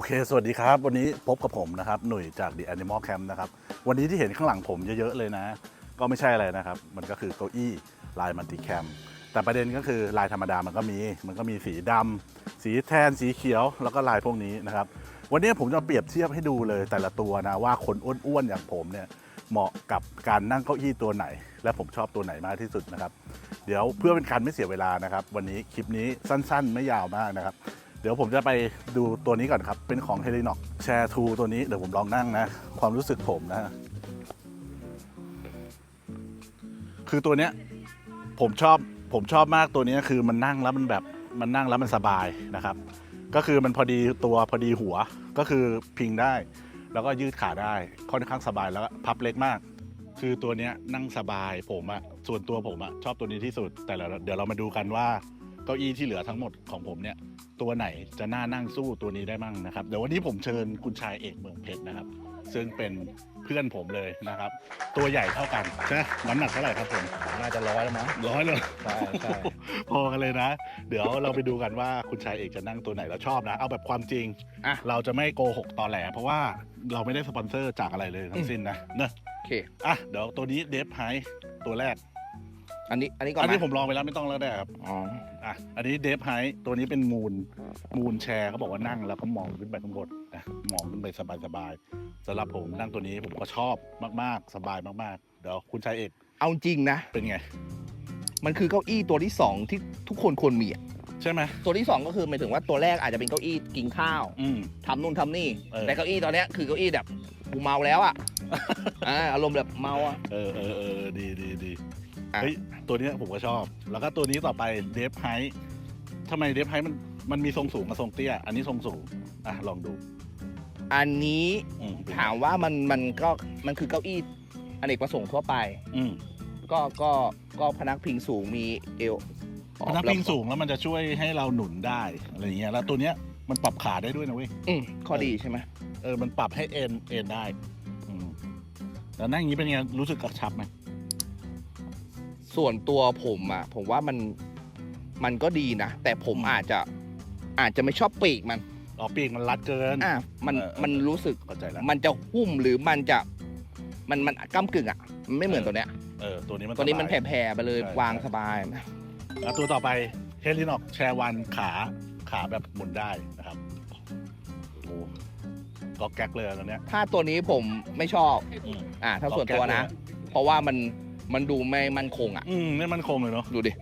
โอเค สวัสดีครับ วันนี้พบกับผมนะครับ หนุ่ยจาก The Animal Camp นะครับ วันนี้ที่เห็นข้างหลังผมเยอะๆเลยนะ ก็ไม่ใช่อะไรนะครับ มันก็คือเก้าอี้ลายมัลติแคม แต่ประเด็นก็คือลายธรรมดามันก็มี มันก็มีสีดำสีแทน สีเขียว แล้วก็ลายพวกนี้นะครับ วันนี้ผมจะเปรียบเทียบให้ดูเลยแต่ละตัวนะว่าคนอ้วนๆอย่างผมเนี่ยเหมาะกับการนั่งเก้าอี้ตัวไหน และผมชอบตัวไหนมากที่สุดนะครับ เดี๋ยวเพื่อเป็นการไม่เสียเวลานะครับ วันนี้คลิปนี้สั้น ๆ ไม่ยาวมากนะครับ เดี๋ยวผมจะไปดูตัวนี้ก่อนครับ เป็นของ h e l i n o x Share 2ตัวนี้เดี๋ยวผมลองนั่งนะ ความรู้สึกผมนะ คือตัวเนี้ยผมชอบผมชอบมากตัวนี้คือมันนั่งแล้วมันแบบมันนั่งแล้วมันสบายนะครับ ก็คือมันพอดีตัวพอดีหัวก็คือพิงได้ แล้วก็ยืดขาได้ค่อนข้างสบายแล้วพับเล็กมาก คือตัวเนี้ยนั่งสบายผมอะส่วนตัวผมอะชอบตัวนี้ที่สุดแต่เราเดี๋ยวเรามาดูกันว่า เก้าอี้ที่เหลือทั้งหมดของผมเนี่ย ตัวไหนจะน่านั่งสู้ตัวนี้ได้มั่งนะครับ เดี๋ยววันนี้ผมเชิญคุณชายเอกเมืองเพชรนะครับ ซึ่งเป็นเพื่อนผมเลยนะครับ ตัวใหญ่เท่ากันใช่ไหมน้ำหนักเท่าไหร่ครับผมน่าจะร้อยแล้วมั้งร้อยเลยใช่ใช่พอกันเลยนะ เดี๋ยวเราไปดูกันว่าคุณชายเอกจะนั่งตัวไหนแล้วชอบนะ เอาแบบความจริงอะเราจะไม่โกหกตอแหล เพราะว่าเราไม่ได้สปอนเซอร์จากอะไรเลยทั้งสิ้นนะเนอะโอเคอะเดี๋ยวตัวนี้เดฟไฮตัวแรก อันนี้อันนี้ก่อนอันนี้นะผมลองไปแล้วไม่ต้องแล้วได้ครับ อ๋อ อะ อันนี้เดฟไฮตัวนี้เป็นมูล มูลแชร์เขาบอกว่านั่งแล้วก็มองขึ้นไปข้างบนนะมองขึ้นไปสบายๆสำหรับผมนั่งตัวนี้ผมก็ชอบมากๆ สบายมากๆ เดี๋ยวคุณชายเอกเอาจริงนะ เป็นไง มันคือเก้าอี้ตัวที่สองที่ทุกคนควรมีอะใช่ไหมตัวที่สองก็คือหมายถึงว่าตัวแรกอาจจะเป็นเก้าอี้กินข้าวอืม ทำนู่นทำนี่ เออ แต่เก้าอี้ตัวเนี้ยคือเก้าอี้แบบกูเมาแล้วอะ อ่าอารมณ์แบบเมาอะ เออเออเออดีดีดีอะ เฮ้ยตัวเนี้ยผมก็ชอบ แล้วก็ตัวนี้ต่อไปเดฟไฮทำไมเดฟไฮมันมันมีทรงสูงกับทรงเตี้ย อันนี้ทรงสูง อะลองดูอันนี้อืมเป็นไงถามว่ามันมันก็มันคือเก้าอี้อเนกประสงค์ทั่วไป อืมก็ก็ก็พนักพิงสูงมีเอวพนักพิงสูงแล้วมันจะช่วยให้เราหนุนได้อะไรอย่างเงี้ยแล้วตัวเนี้ยมันปรับขาได้ด้วยนะเว้ย อืมข้อดีใช่ไหมเออ มันปรับให้เอ็นเอ็นได้ อืมแล้วนั่งอย่างนี้เป็นไง รู้สึกกระชับไหม ส่วนตัวผมอะผมว่ามันมันก็ดีนะ แต่ผมอาจจะอาจจะไม่ชอบปีกมันอ๋อปีกมันรัดเกิน อะมันเออเออ มันรู้สึก เข้าใจแล้วมันจะหุ้มหรือมันจะ มันมันก้ากึ่งอะมันไม่เหมือนตัวเนี้ย เออตัวนี้มันตัวนี้มันสบาย แผ่ๆไปเลยใช่ วางใช่สบายนะแล้วตัวต่อไปเฮลินอกแชร์วันขาขาแบบหมุนได้นะครับโอ้ก็แก๊กเลยอันเนี้ย ถ้าตัวนี้ผมไม่ชอบ อืม อ่าถ้าส่วนตัวนะล็อกแก๊กเลยเพราะว่ามัน มันดูไม่มั่นคงอะ อืมนี่มันคงเลยเนาะดูดิ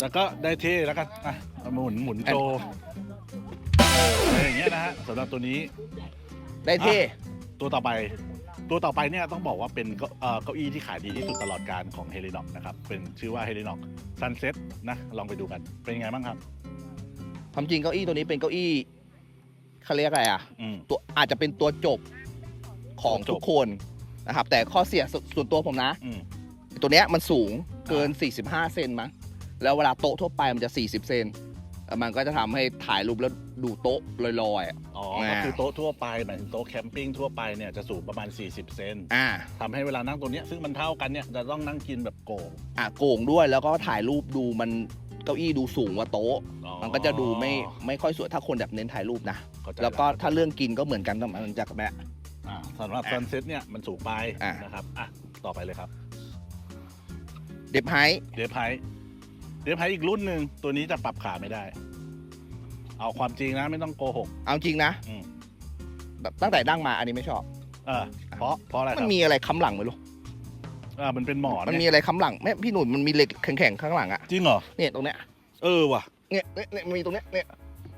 แล้วก็ได้เท่แล้วก็อะเอาหมุนหมุนโชว์เอออะไรอย่างเงี้ยนะฮะสำหรับตัวนี้ ได้เท่ ตัวต่อไป ตัวต่อไปเนี่ยต้องบอกว่าเป็นเก้าเอ่อเก้าอี้ที่ขายดีที่สุดตลอดการของเฮลินอกนะครับ เป็นชื่อว่าเฮลินอกซันเซ็ตนะ ลองไปดูกัน เป็นยังไงบ้างครับ ความจริงเก้าอี้ตัวนี้เป็นเก้าอี้เขาเรียกอะไรอะ อืม ตัวอาจจะเป็นตัวจบของตัวจบ ทุกคน นะครับ แต่ข้อเสียสส่วนตัวผมนะอืม ตัวเนี้ยมันสูงเกิน 45 เซนมั้งแล้วเวลาโต๊ะทั่วไปมันจะ 40 เซนเอ่อมันก็จะทำให้ถ่ายรูปแล้วดูโต๊ะลอยๆอะ อ๋ออ่าก็คือโต๊ะทั่วไปหมายถึงโต๊ะแคมปิ้งทั่วไปเนี่ยจะสูงประมาณ 40 เซนอ่า ทำให้เวลานั่งตัวเนี้ยซึ่งมันเท่ากันเนี่ยจะต้องนั่งกินแบบโก่งอะโก่งด้วยแล้วก็ถ่ายรูปดูมันเก้าอี้ดูสูงกว่าโต๊ะ อ๋อมันก็จะดูไม่ไม่ค่อยสวยถ้าคนแบบเน้นถ่ายรูปนะ เข้าใจแล้วก็ถ้าเรื่องกินก็เหมือนกันแต่มันจะแบบอ่า สำหรับอะซันเซ็ตเนี่ยมันสูงไปอะ นะครับอะต่อไปเลยครับเด็บไฮเดฟไฮเดฟไฮอีกรุ่นหนึ่งตัวนี้จะปรับขาไม่ได้ เอาความจริงนะไม่ต้องโกหก เอาจริงนะอืม แบบตั้งแต่ดั้งมาอันนี้ไม่ชอบ เออเพราะเพราะอะไรคมันรับมีอะไรค้ำหลังไม่รู้อ่ามันเป็นหมอนมันมีเนี่ยอะไรค้ำหลังแม่พี่หนุ่มมันมีเหล็กแข็งๆข้างหลังอะจริงเหรอ เนี่ยตรงเนี้ยเออว่ะ เนี่ยเนี่ยเนี่ยมีตรงเนี้ยเนี่ย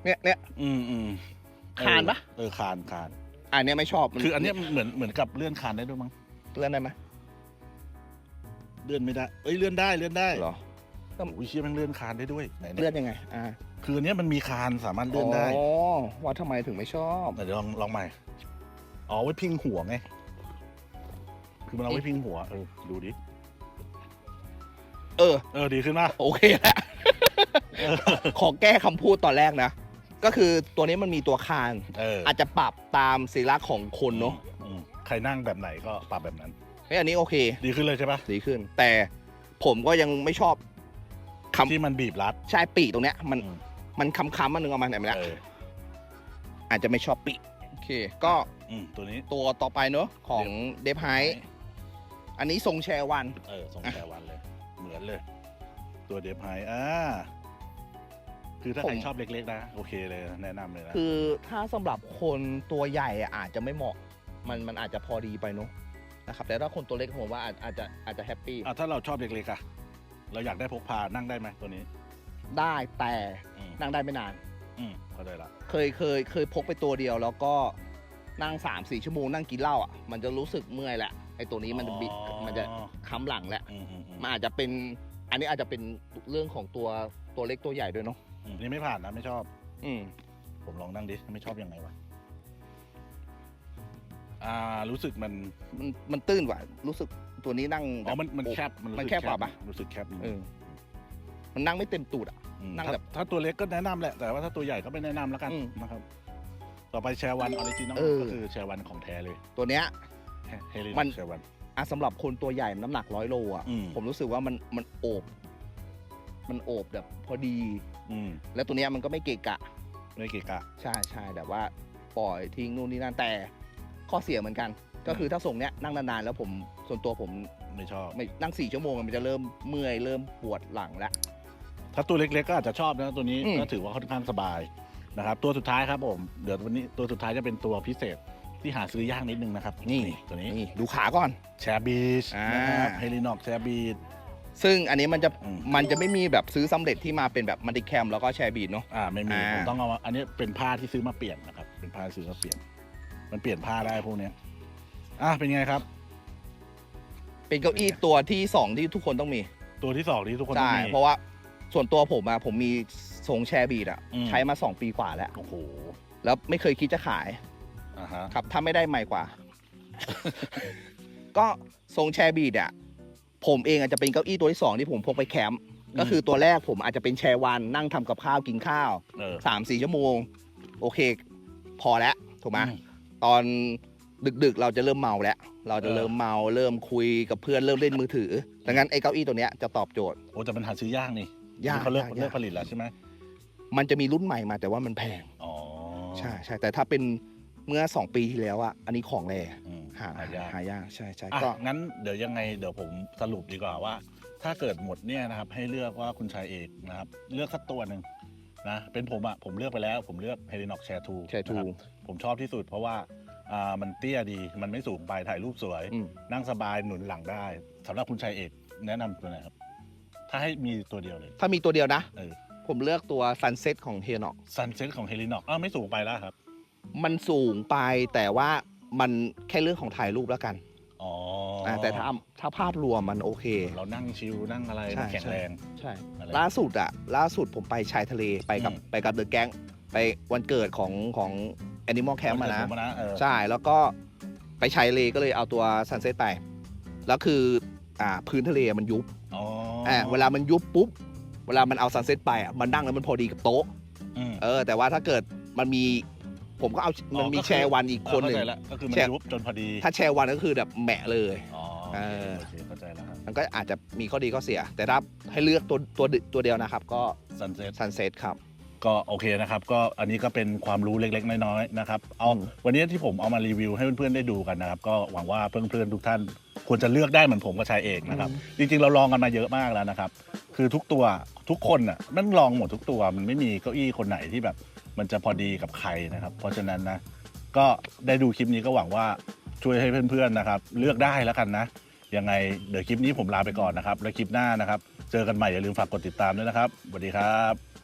เนี่ยเนี่ยอืมอืมคานปะเออคานคาน อันเนี้ยไม่ชอบมัคืออันเนี้ยมันเหมือนเหมือนกับเลื่อนคานได้ด้วยมั้งเลื่อนได้ไหมเลื่อนไม่ได้ เอ้ยเลื่อนได้เลื่อนได้เหรอโอ้ยเชี่ยแมันเลื่อนคานได้ด้วยไหนเลื่เนี่ยอนยังไง อ่า คืออันเนี้ยมันมีคานสามารถเลื่อนได้อ๋อว่าทำไมถึงไม่ชอบไหนเดี๋ยวลองลองใหม่อ๋อไว้พิงหัวไงคือมันเอาไว้พิงหัวเออดูดิเออ เออ ดีขึ้นป่ะโอเคแล้วขอแก้คำพูดตอนแรกนะ ก็คือตัวนี้มันมีตัวคานเอออาจจะปรับตามศิลักษณ์ของคนเนาะอืมใครนั่งแบบไหนก็ปรับแบบนั้น เฮ้ยอันนี้โอเค ดีขึ้นเลยใช่ปะดีขึ้น แต่ผมก็ยังไม่ชอบคำที่มันบีบรัดชายปีกตรงเนี้ย มันอืมมันค้ำๆมันนึงเอามาไหนมาแล้วเอออาจจะไม่ชอบปีกโอเค ก็อืมตัวนี้ตัวต่อไปเนอะของเดฟไฮอันนี้ทรงแชร์วัน เออส่งแชร์วันเลย เหมือนเลย ตัวเดฟไฮอ่า คือถ้าใครผมชอบเล็ก ๆ นะ โอเคเลยนะแนะนำเลยนะ คือถ้าสำหรับคนตัวใหญ่อะอาจจะไม่เหมาะ มันมันอาจจะพอดีไปเนอะนะครับ แต่ถ้าคนตัวเล็กผมว่าอาจอาจจะอาจจะแฮปปี้อะถ้าเราชอบเล็กๆอะเราอยากได้พกพานั่งได้ไหมตัวนี้ ได้แต่อืมนั่งได้ไม่นาน อืมเข้าใจละ เคยเคยเคยพกไปตัวเดียว แล้วก็นั่งสามสี่ชั่วโมงนั่งกินเหล้าอะมันจะรู้สึกเมื่อยแหละไอ้ตัวนี้มันจะบิดอ๋อ มันจะค้ำหลังแหละอืมอืมอืมมันอาจจะเป็นอันนี้อาจจะเป็นเรื่องของตัวตัวเล็กตัวใหญ่ด้วยเนาะ อืมนี่ไม่ผ่านนะไม่ชอบ อืมผมลองนั่งดิไม่ชอบยังไงวะอ่า รู้สึกมันมันมันตื้นกว่า รู้สึกตัวนี้นั่งอ๋อมันมันโแคบมันรู้มันสึกแคบกว่าปะรู้สึกแคบนิดเอนึงอมันนั่งไม่เต็มตูดอะมนั่งถ้าแบบถ้าตัวเล็กก็แนะนำแหละแต่ว่าถ้าตัวใหญ่ก็ไม่แนะนำแล้วกันอืมนะครับ ต่อไปแชร์วันออริจินอลเออก็คือแชร์วันของแท้เลย ตัวเนี้ยเฮลิมันแชร์วันอะสำหรับคนตัวใหญ่น้ำหนักร้อยโลอะอืมผมรู้สึกว่ามันมันโอบ มันโอบแบบพอดี อืมแล้วตัวเนี้ยมันก็ไม่เกะกะ ไม่เกะกะ ใช่ใช่แบบว่าปล่อยทิ้งนู่นนี่นั่นแต่ข้อเสียเหมือนกัน ก็คือถ้าส่งเนี้ยนั่งนานๆแล้วผมส่วนตัวผมไม่ชอบ ไม่นั่งสี่ชั่วโมงมันจะเริ่มเมื่อยเริ่มปวดหลังแล้ว ถ้าตัวเล็กๆก็อาจจะชอบนะตัวนี้อืม ก็ถือว่าค่อนข้างสบายนะครับ ตัวสุดท้ายครับผม เดี๋ยววันนี้ตัวสุดท้ายจะเป็นตัวพิเศษที่หาซื้อยากนิดนึงนะครับตัวนี้นี่ดูขาก่อน แชร์บีชอ่านนะครับเฮลินอกแชร์บีช ซึ่งอันนี้มันจะอืม มันจะไม่มีแบบซื้อสำเร็จที่มาเป็นแบบมัลติแคมแล้วก็แชร์บีดเนาะ อ่าไม่มีอ่า ผมต้องเอามาอันนี้เป็นผ้าที่ซื้อมาเปลี่ยนนะครับ เป็นผ้าซื้อมาเปลี่ยน มันเปลี่ยนผ้าได้พวกเนี้ยอะเป็นไงครับ เป็นเก้าอี้ตัวที่สองที่ทุกคนต้องมีตัวที่สองที่ทุกคนต้อใช่งมี เพราะว่าส่วนตัวผมอะผมมีทรงแชร์บีดอะอืม ใช้มาสองปีกว่าแล้ว โอ้โหแล้วไม่เคยคิดจะขายอ่าฮะครับถ้าไม่ได้ใหม่กว่า ก็ทรงแชร์บีดอะ ผมเองอาจจะเป็นเก้าอี้ตัวที่สองที่ผมพกไปแคมป์ก็คือตัวแรกผมอาจจะเป็นแชร์วันนั่งทำกับข้าวกินข้าวเออ สามสี่ชั่วโมง โอเค พอแล้วถูกไหมอืมตอนดึกๆ เราจะเริ่มเมาแล้ว เราจะเออ เริ่มเมาเริ่มคุยกับเพื่อนเริ่มเล่นมือถือดังนั้นไอ้เก้าอี้ตัวเนี้ยจะตอบโจทย์โอ้แต่มันหาซื้อยากนี่ยากนี่เขาเลิกยากเลิกผลิตแล้วใช่ไหมมันจะมีรุ่นใหม่มาแต่ว่ามันแพง อ๋อใช่ใช่แต่ถ้าเป็นเมื่อสองปีที่แล้วอะอันนี้ของแรอืม หาหายาก หายากใช่ใช่อะก็ งั้นเดี๋ยวยังไงเดี๋ยวผมสรุปดีกว่าว่า ถ้าเกิดหมดเนี่ยนะครับ ให้เลือกว่าคุณชายเอกนะครับ เลือกสักตัวหนึ่งนะเป็นผมอะผมเลือกไปแล้ว ผมเลือกเฮลินอกแชร์ทู Share 2ผมชอบที่สุดเพราะว่าอ่ามันเตี้ยดีมันไม่สูงไปถ่ายรูปสวย อืม นั่งสบายหนุนหลังได้สำหรับคุณชายเอกแนะนำตัวไหนครับ ถ้าให้มีตัวเดียวเลย ถ้ามีตัวเดียวนะ เออ ผมเลือกตัวซันเซ็ตของเฮนอกซันเซ็ตของเฮลินอกอ้าวไม่สูงไปแล้วครับ มันสูงไปแต่ว่า มันแค่เรื่องของถ่ายรูปแล้วกันอ๋ออ่าแต่ถ้าถ้าภาพรวมมันโอเค เรานั่งชิลนั่งอะไรใช่ แข็งแรง ใช่ อะไรล่าสุดอะล่าสุดผมไปชายทะเลไปกับอืม ไปกับเดอะแก๊งไปวันเกิดของของแอนิมอลแคมป์วัมาเกิดนะผมนะเออใช่แล้วก็ไปชายทะเลก็เลยเอาตัวซันเซ็ตไป แล้วคืออ่าพื้นทะเลมันยุบอ๋ออ่าเวลามันยุบปุ๊บ เวลามันเอาซันเซ็ตไปอะมันนั่งแล้วมันพอดีกับโต๊ะ อืมเออแต่ว่าถ้าเกิดมันมี ผมก็เอาอ๋อมันมีก็คือแชร์วันอีกคนหนึ่งเข้าใจแล้วก็คือมันแชร์ยุบจนพอดี ถ้าแชร์วันก็คือแบบแหมะเลยอ๋อเออโอเคเข้าใจแล้วครับมันก็อาจจะมีข้อดีข้อเสีย แต่ถ้าให้เลือกตัวตัวตัวเดียวนะครับ ก็ซันเซ็ตซันเซ็ตครับก็โอเคนะครับก็อันนี้ก็เป็นความรู้เล็กๆ น้อยๆนะครับเอาอืมวันนี้ที่ผมเอามารีวิวให้เพื่อนๆได้ดูกันนะครับก็หวังว่าเพื่อนๆทุกท่านควรจะเลือกได้เหมือนผมกับชายเอกนะครับจริงๆเราลองกันมาเยอะมากแล้วนะครับ คือทุกตัวทุกคนอะมันลองหมดทุกตัวมันไม่มีเก้าอี้คนไหนที่แบบ มันจะพอดีกับใครนะครับ เพราะฉะนั้นนะก็ได้ดูคลิปนี้ก็หวังว่าช่วยให้เพื่อนๆนะครับ เลือกได้แล้วกันนะยังไงเดี๋ยวคลิปนี้ผมลาไปก่อนนะครับ แล้วคลิปหน้านะครับ เจอกันใหม่อย่าลืมฝากกดติดตามด้วยนะครับสวัสดีครับ